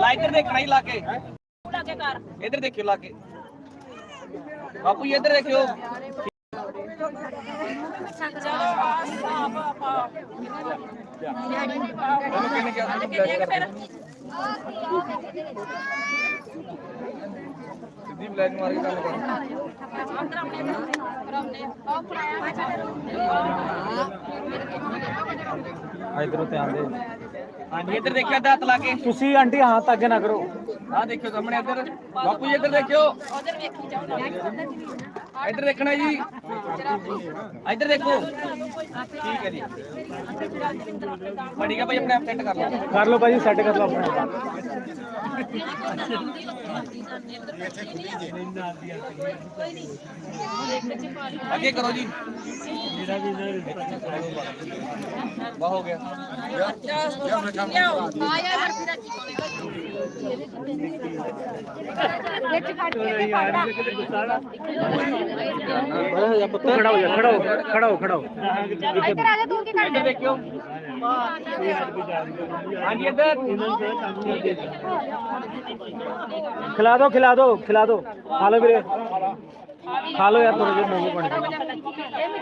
ਲਾ ਇੱਧਰ ਦੇਖਣਾ ਹੀ ਲਾ ਕੇ। ਲਾ ਕੇ ਕਰ ਇੱਧਰ ਦੇਖਿਓ ਲਾ ਕੇ। ਬਾਪੂ ਜੀ ਇੱਧਰ ਦੇਖਿਓ। ਉਹਨੂੰ ਕਿਹਨੇ ਕਿਹਾ ਕਿੰਨੇ ਕੁ ਫਿਰ ਸਿੱਧੀ ਬਲੈਕ ਮਾਰ ਕੇ ਗੱਲ ਕਰ ਆ ਇਧਰੋਂ ਧਿਆਨ ਦੇ। ਹਾਂਜੀ ਇੱਧਰ ਦੇਖਿਆ ਦਾਤ ਲਾ ਕੇ। ਤੁਸੀਂ ਆਂਟੀ ਹੱਥ ਅੱਗੇ ਨਾ ਕਰੋ। ਆਹ ਦੇਖਿਓ ਸਾਹਮਣੇ ਇੱਧਰ। ਬਾਪੂ ਜੀ ਇੱਧਰ ਦੇਖਿਓ। ਉਧਰ ਵੇਖੀ ਜਾਓ ਇੱਧਰ ਦੇਖਣਾ ਜੀ। ਇੱਧਰ ਦੇਖੋ। ਠੀਕ ਹੈ ਜੀ। ਬੜੀ ਗਾ ਭਾਈ ਆਪਣੇ ਆਪ ਸੈੱਟ ਕਰ ਲਓ। ਕਰ ਲਓ ਭਾਜੀ ਸੈੱਟ ਕਰ ਲਓ ਆਪਣਾ ਅੱਗੇ ਕਰੋ ਜੀ। ਵਾਹ ਹੋ ਗਿਆ ਲਿਆਓ ਆਇਆ ਖੜਾ ਹੋ ਜਾ ਖੜਾ ਹੋ ਖੜਾ ਹੋ ਖੜਾ ਹੋ ਇੱਧਰ ਆ ਜਾ ਤੂੰ ਕੀ ਇੱਧਰ ਦੇਖਿਓ ਹਾਂਜੀ ਇੱਧਰ ਖਿਲਾ ਦੋ ਖਿਲਾ ਦੋ ਖਿਲਾ ਦੋ। ਖਾ ਲਓ ਵੀਰੇ। ਖਾ ਲਓ ਯਾਰ ਥੋੜੇ ਜਿਹੇ ਮੂੰਹ ਪਾਣੀ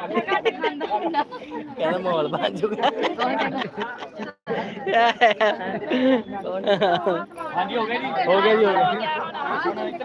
ਕਹਿੰਦਾ ਮਾਹੌਲ ਬਣ ਜੂਗਾ ਹਾਂਜੀ ਹੋ ਗਿਆ ਜੀ। ਹੋ ਗਿਆ ਜੀ ਹੋ ਗਿਆ।